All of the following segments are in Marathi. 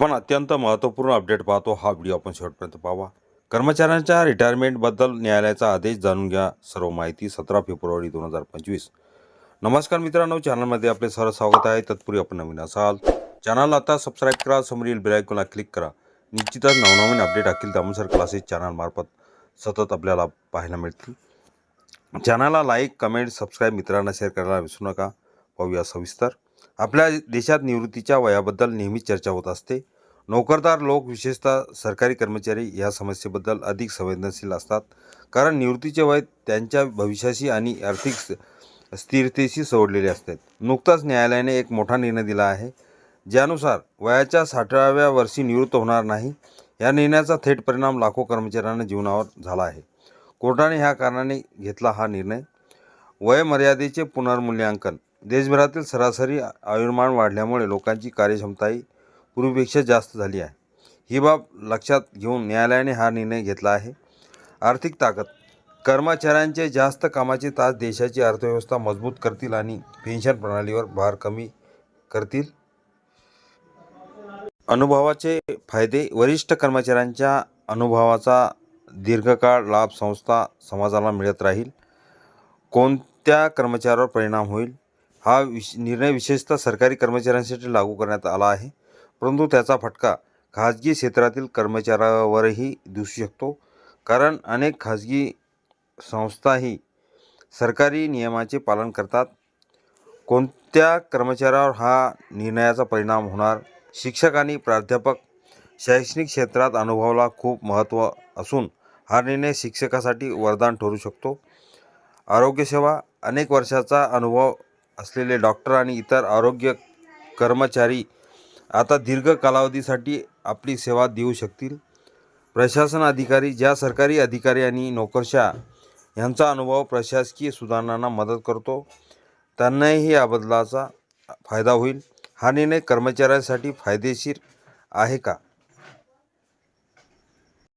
पण अत्यंत महत्त्वपूर्ण अपडेट पाहतो हा व्हिडिओ आपण शेवटपर्यंत पाहावा. कर्मचाऱ्यांच्या रिटायरमेंटबद्दल न्यायालयाचा आदेश जाणून घ्या. सर्व माहिती सतरा फेब्रुवारी दोन हजार पंचवीस. नमस्कार मित्रांनो चॅनलमध्ये आपले सर्व स्वागत आहे. तत्पूर्वी आपण नवीन असाल चॅनल आता सबस्क्राईब करा समोरील बेलायकोला क्लिक करा. निश्चितच नवनवीन अपडेट अखिल दामोसर क्लासेस चॅनलमार्फत सतत आपल्याला पाहायला मिळतील. चॅनलला लाईक कमेंट सबस्क्राईब मित्रांना शेअर करायला विसरू नका. पाहूया सविस्तर. आपल्या देशात निवृत्तीच्या वयाबद्दल नेहमीच चर्चा होत असते. नोकरदार लोक विशेषतः सरकारी कर्मचारी या समस्येबद्दल अधिक संवेदनशील असतात. कारण निवृत्तीचे वय त्यांच्या भविष्याशी आणि आर्थिक स्थिरतेशी सोडलेले असतात नुकताच न्यायालयाने एक मोठा निर्णय दिला आहे. ज्यानुसार वयाच्या साठाव्या वर्षी निवृत्त होणार नाही या निर्णयाचा थेट परिणाम लाखो कर्मचाऱ्यांना जीवनावर झाला आहे. कोर्टाने ह्या कारणाने घेतला हा निर्णय. वयमर्यादेचे पुनर्मूल्यांकन देशभरातील सरासरी आयुर्मान वाढल्यामुळे लोकांची कार्यक्षमताही पूर्वीपेक्षा जास्त झाली आहे. ही बाब लक्षात घेऊन न्यायालयाने हा निर्णय घेतला आहे. आर्थिक ताकद कर्मचाऱ्यांचे जास्त कामाचे तास देशाची अर्थव्यवस्था मजबूत करतील आणि पेन्शन प्रणालीवर भार कमी करतील. अनुभवाचे फायदे वरिष्ठ कर्मचाऱ्यांच्या अनुभवाचा दीर्घकाळ लाभ संस्था समाजाला मिळत राहील. कोणत्या कर्मचाऱ्यावर परिणाम होईल? हा विश निर्णय विशेषतः सरकारी कर्मचाऱ्यांसाठी लागू करण्यात आला आहे. परंतु त्याचा फटका खाजगी क्षेत्रातील कर्मचाऱ्यावरही दिसू शकतो. कारण अनेक खाजगी संस्थाही सरकारी नियमाचे पालन करतात. कोणत्या कर्मचाऱ्यावर हा निर्णयाचा परिणाम होणार? शिक्षक आणि प्राध्यापक शैक्षणिक क्षेत्रात अनुभवाला खूप महत्त्व असून हा निर्णय शिक्षकासाठी वरदान ठरू शकतो. आरोग्यसेवा अनेक वर्षाचा अनुभव असलेले डॉक्टर आणि इतर आरोग्य कर्मचारी आता दीर्घ कालावधीसाठी आपली सेवा देऊ शकतील. प्रशासन अधिकारी ज्या सरकारी अधिकारी आणि नोकरशा यांचा अनुभव प्रशासकीय सुधारणांना मदत करतो त्यांनाही या बदलाचा फायदा होईल. हा निर्णय कर्मचाऱ्यांसाठी फायदेशीर आहे का?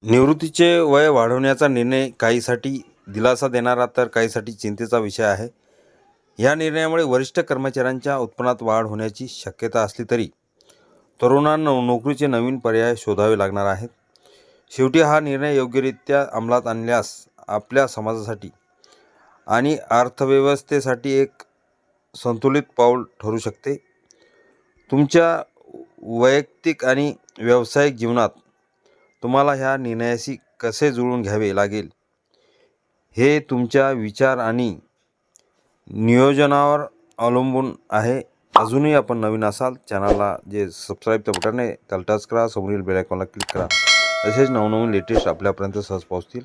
निवृत्तीचे वय वाढवण्याचा निर्णय काहीसाठी दिलासा देणारा तर काहीसाठी चिंतेचा विषय आहे. या निर्णयामुळे वरिष्ठ कर्मचाऱ्यांच्या उत्पन्नात वाढ होण्याची शक्यता असली तरी तरुणांना नोकरीचे नवीन पर्याय शोधावे लागणार आहेत. शेवटी हा निर्णय योग्यरित्या अंमलात आणल्यास आपल्या समाजासाठी आणि अर्थव्यवस्थेसाठी एक संतुलित पाऊल ठरू शकते. तुमच्या वैयक्तिक आणि व्यावसायिक जीवनात तुम्हाला ह्या निर्णयाशी कसे जुळून घ्यावे लागेल हे तुमच्या विचार आणि नियोजनावर अवलंबून आहे. अजूनही आपण नवीन असाल चॅनलला जे सबस्क्राईबचं बटन आहे त्याला टच करा. समोरील बेलायकॉनला क्लिक करा. तसेच नवनवीन लेटेस्ट आपल्यापर्यंत सहज पोहोचतील.